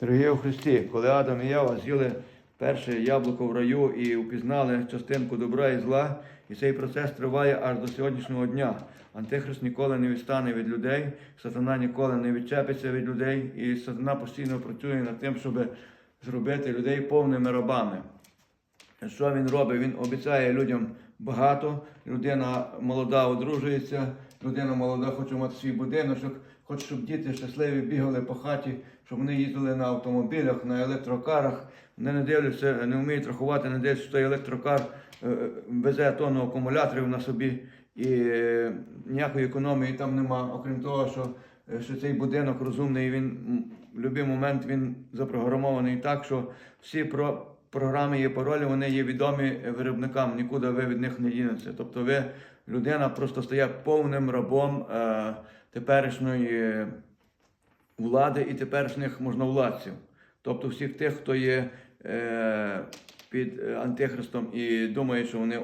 Дорогі у Христі, коли Адам і Єва з'їли перше яблуко в раю і упізнали частинку добра і зла, і цей процес триває аж до сьогоднішнього дня. Антихрист ніколи не відстане від людей, сатана ніколи не відчепиться від людей, і сатана постійно працює над тим, щоб зробити людей повними рабами. Що він робить? Він обіцяє людям багато. Людина молода одружується, людина молода хоче мати свій будиночок, хоче, щоб діти щасливі бігали по хаті, щоб вони їздили на автомобілях, на електрокарах. Вони не дивляться, не вміють рахувати, не дивляться, що той електрокар е, везе тонну акумуляторів на собі, і е, ніякої економії там нема, окрім того, що, е, що цей будинок розумний, він в будь-який момент він запрограмований так, що всі про програми є паролі, вони є відомі виробникам, нікуди ви від них не дінете. Тобто ви, людина просто стає повним рабом е, теперішньої влади і теперішніх можновладців. Тобто всіх тих, хто є е, під е, антихристом і думає, що вони